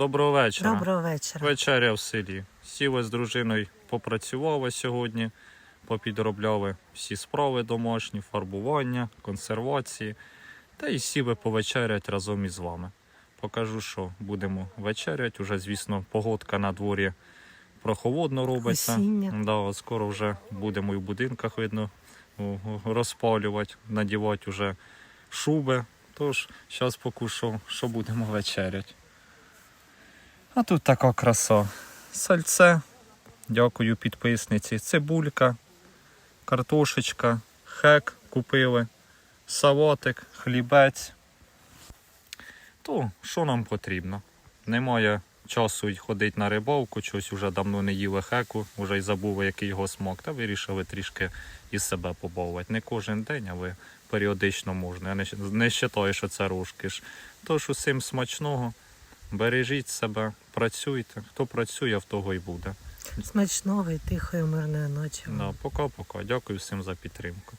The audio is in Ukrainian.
Доброго вечора. Доброго вечора. Вечеря в селі. Сіли з дружиною попрацювали сьогодні, попідробляли всі справи домашні, фарбування, консервації. Та й сіли повечерять разом із вами. Покажу, що будемо вечерять. Уже, звісно, погодка на дворі прохолодно робиться. Осіння. Да, скоро вже будемо і в будинках видно розпалювати, надівати вже шуби. Тож, зараз покушу, що будемо вечерять. А тут така краса. Сальце. Дякую підписниці. Цибулька, картошечка, хек купили, салатик, хлібець. То що нам потрібно? Немає часу ходити на рибалку, чогось вже давно не їли хеку, вже й забули, який його смак, та вирішили трішки із себе побавити. Не кожен день, але періодично можна. Я не, вважаю, що це розкіш. Тож усім смачного. Бережіть себе, працюйте. Хто працює, в того й буде. Смачного і тихої мирної ночі. Да, пока-пока. Дякую всім за підтримку.